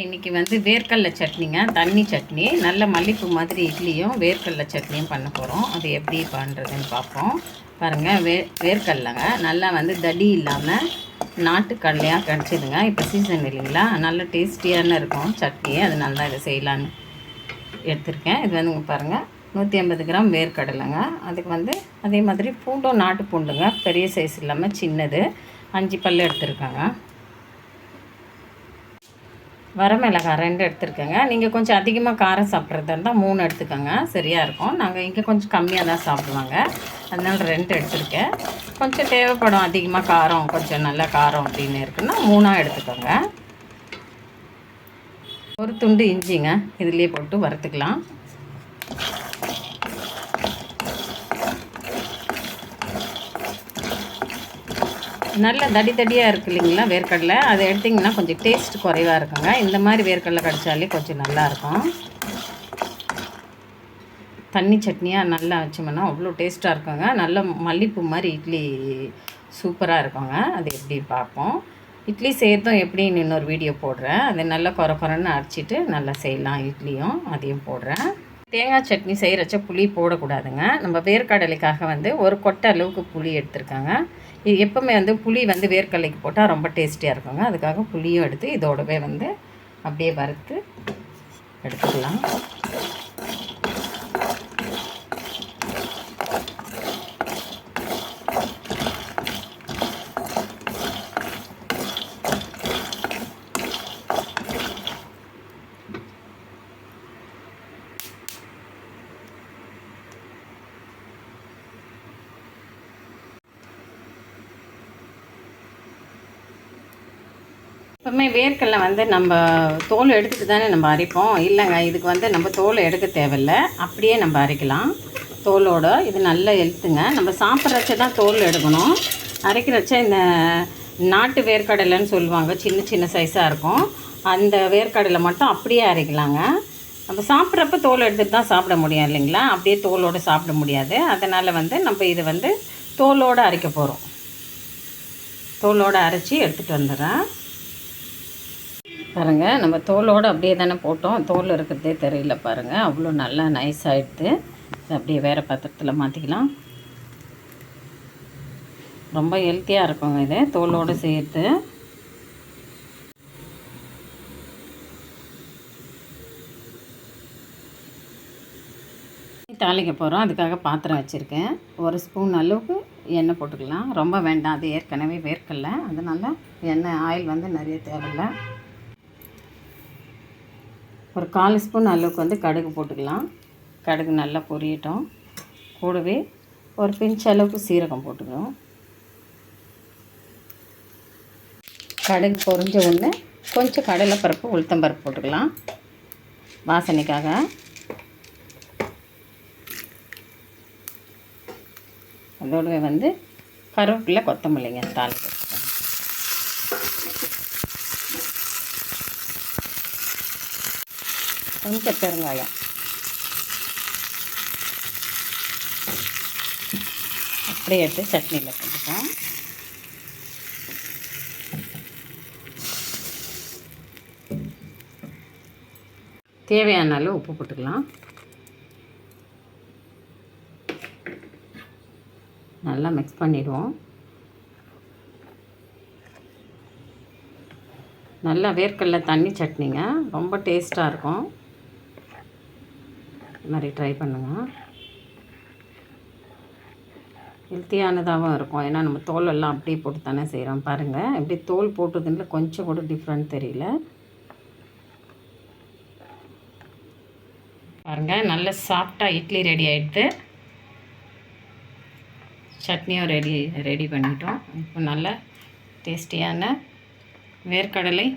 இன்னைக்கு வந்து வேர்க்கடலை சட்னிங்க தண்ணி சட்னி நல்ல மல்லிப்பூ மாதிரி இட்லியும் வேர்க்கடலை சட்னியும் பண்ண போகிறோம் அது எப்படி பண்ணுறதுன்னு பார்ப்போம். பாருங்கள் வே வேர்க்கடலைங்க. நல்லா வந்து தடி இல்லாமல் நாட்டு கடலையாக கிடச்சிதுங்க. இப்போ சீசன் இல்லைங்களா? நல்ல டேஸ்டியான இருக்கும் சட்னி. அது நல்லா இதை செய்யலான்னு எடுத்திருக்கேன். இது வந்து பாருங்கள் நூற்றி ஐம்பது கிராம் வேர்க்கடலைங்க. அதுக்கு வந்து அதே மாதிரி பூண்டும் நாட்டு பூண்டுங்க. பெரிய சைஸ் இல்லாமல் சின்னது. அஞ்சு பல்லு எடுத்திருக்காங்க. வரமிளகாய் ரெண்டு எடுத்துருக்கேங்க. நீங்கள் கொஞ்சம் அதிகமாக காரம் சாப்பிட்றதா இருந்தால் மூணு எடுத்துக்கோங்க. சரியாக இருக்கும். நாங்கள் இங்கே கொஞ்சம் கம்மியாக தான் சாப்பிடுவாங்க. அதனால் ரெண்டு எடுத்துருக்கேன். கொஞ்சம் தேவைப்படும் அதிகமாக காரம் கொஞ்சம் நல்ல காரம் அப்படின்னு இருக்குன்னா மூணாக எடுத்துக்கோங்க. ஒரு துண்டு இஞ்சிங்க. இதுலேயே போட்டு வறுத்துக்கலாம். நல்ல தடி தடியாக இருக்கு இல்லைங்களா வேர்க்கடலை? அதை எடுத்திங்கன்னா கொஞ்சம் டேஸ்ட் குறைவாக இருக்குங்க. இந்த மாதிரி வேர்க்கடலை கடிச்சாலே கொஞ்சம் நல்லாயிருக்கும் தண்ணி சட்னியாக நல்லா வச்சோம்னா அவ்வளோ டேஸ்ட்டாக இருக்குங்க. நல்ல மல்லிப்பூ மாதிரி இட்லி சூப்பராக இருக்குங்க. அது எப்படி பார்ப்போம். இட்லி செய்கிறதும் எப்படின்னு இன்னொரு வீடியோ போடுறேன். அதை நல்லா குறை குறைன்னு அரைச்சிட்டு நல்லா செய்யலாம். இட்லியும் அதையும் போடுறேன். தேங்காய் சட்னி செய்கிறச்ச புளி போடக்கூடாதுங்க. நம்ம வேர்க்கடலைக்காக வந்து ஒரு கொட்டை அளவுக்கு புளி எடுத்திருக்காங்க. இது எப்போவுமே வந்து புளி வந்து வேர்க்கடலைக்கு போட்டால் ரொம்ப டேஸ்டியாக இருக்குங்க. அதுக்காக புளியும் எடுத்து இதோடவே வந்து அப்படியே வறுத்து எடுத்துக்கலாம். எப்பவுமே வேர்க்கடலை வந்து நம்ம தோல் எடுத்துட்டு தானே நம்ம அரைப்போம். இல்லைங்க இதுக்கு வந்து நம்ம தோல் எடுக்க தேவையில்ல. அப்படியே நம்ம அரைக்கலாம். தோலோட இது நல்ல எழுத்துங்க நம்ம சாப்பிட்றச்ச தான் தோல் எடுக்கணும். அரைக்கிறச்ச இந்த நாட்டு வேர்க்கடலைன்னு சொல்லுவாங்க. சின்ன சின்ன சைஸாக இருக்கும். அந்த வேர்க்கடலை மட்டும் அப்படியே அரைக்கலாங்க. நம்ம சாப்பிட்றப்ப தோல் எடுத்துகிட்டு தான் சாப்பிட முடியும் இல்லைங்களா? அப்படியே தோலோடு சாப்பிட முடியாது. அதனால் வந்து நம்ம இது வந்து தோலோடு அரைக்க போகிறோம் தோலோடு அரைச்சி எடுத்துகிட்டு வந்துடுறேன். பாருங்கள் நம்ம தோலோடு அப்படியே தானே போட்டோம். தோல் இருக்கிறதே தெரியல பாருங்கள் அவ்வளோ நல்லா நைஸ் ஆகிடுது அப்படியே வேறு பாத்திரத்தில் மாற்றிக்கலாம் ரொம்ப ஹெல்த்தியாக இருக்குங்க இது தோலோடு சேர்த்து. தாளிக்க போகிறோம் அதுக்காக பாத்திரம் வச்சுருக்கேன். ஒரு ஸ்பூன் அளவுக்கு எண்ணெய் போட்டுக்கலாம். ரொம்ப வேண்டாம் அது ஏற்கனவே வேர்க்கலை. அதனால் எண்ணெய் ஆயில் வந்து நிறைய தேவையில்லை. ஒரு கால் ஸ்பூன் அளவுக்கு வந்து கடுகு போட்டுக்கலாம். கடுகு நல்லா பொரியட்டும். கூடவே ஒரு பிஞ்ச் அளவுக்கு சீரகம் போட்டுக்கணும். கடுகு பொரிஞ்ச உடனே கொஞ்சம் கடலைப்பருப்பு உளுத்தம்பருப்பு போட்டுக்கலாம். வாசனைக்காக. அதோடவே வந்து கருவேப்பிலை கொத்தமல்லிங்க தாள். கொஞ்சம் பெருங்காயம். அப்படியே எடுத்து சட்னியில் போட்டுப்போம் தேவையான அளவு உப்பு போட்டுக்கலாம். நல்லா மிக்ஸ் பண்ணிடுவோம். நல்லா வேர்க்கடல தண்ணி சட்னிங்க. ரொம்ப டேஸ்ட்டாக இருக்கும். மாதிரி ட்ரை பண்ணுங்கள் ஹெல்த்தியானதாகவும் இருக்கும். ஏன்னா நம்ம தோல் எல்லாம் அப்படியே போட்டு தானே செய்கிறோம் பாருங்கள் இப்படி தோல் போட்டதுல கொஞ்சம் கூட டிஃப்ரெண்ட் தெரியல. பாருங்கள் நல்ல சாஃப்டாக இட்லி ரெடி ஆகிடுது சட்னியும் ரெடி ரெடி பண்ணிட்டோம். இப்போ நல்ல டேஸ்டியான வேர்க்கடலை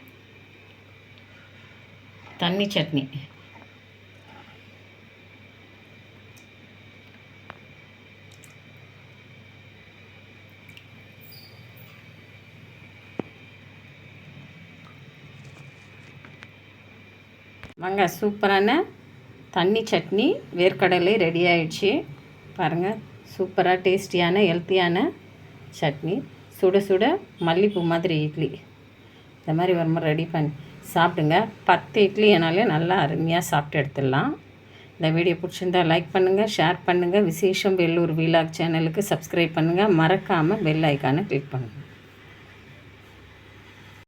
தண்ணி சட்னி. வாங்க சூப்பரான தண்ணி சட்னி வேர்க்கடலை ரெடி ஆயிடுச்சு. பாருங்கள் சூப்பராக டேஸ்டியான ஹெல்த்தியான சட்னி. சுட சுட மல்லிப்பூ மாதிரி இட்லி. இந்த மாதிரி வரும்போது ரெடி பண்ணி சாப்பிடுங்க. பத்து இட்லி நல்லா அருமையாக சாப்பிட்டு எடுத்துடலாம். இந்த வீடியோ பிடிச்சிருந்தா லைக் பண்ணுங்கள் ஷேர் பண்ணுங்கள் விசேஷம் வெள்ளூர் வீலாக் சேனலுக்கு சப்ஸ்கிரைப் பண்ணுங்கள் மறக்காமல் பெல் ஐக்கானை கிளிக் பண்ணுங்கள்